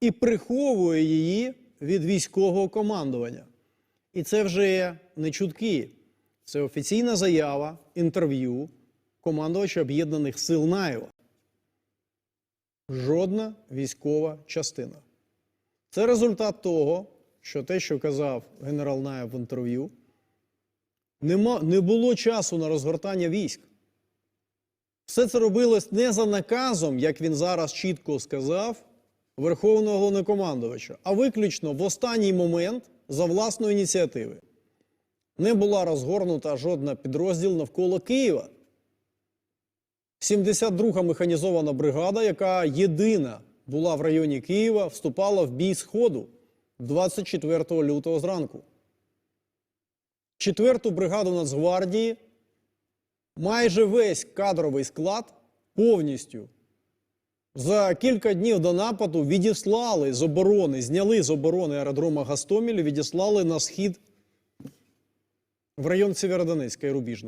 і приховує її від військового командування. І це вже не чутки, це офіційна заява, інтерв'ю командувача Об'єднаних сил Наєва. Жодна військова частина. Це результат того, що те, що казав генерал Наєв в інтерв'ю, не було часу на розгортання військ. Все це робилось не за наказом, як він зараз чітко сказав, Верховного головнокомандувача, а виключно в останній момент за власної ініціативи. Не була розгорнута жодна підрозділ навколо Києва. 72-га механізована бригада, яка єдина була в районі Києва, вступала в бій Сходу 24 лютого зранку. Четверту бригаду Нацгвардії майже весь кадровий склад повністю за кілька днів до нападу відіслали з оборони, зняли з оборони аеродрома Гастоміль відіслали на схід в район Сєвєродонецька і Рубіжного.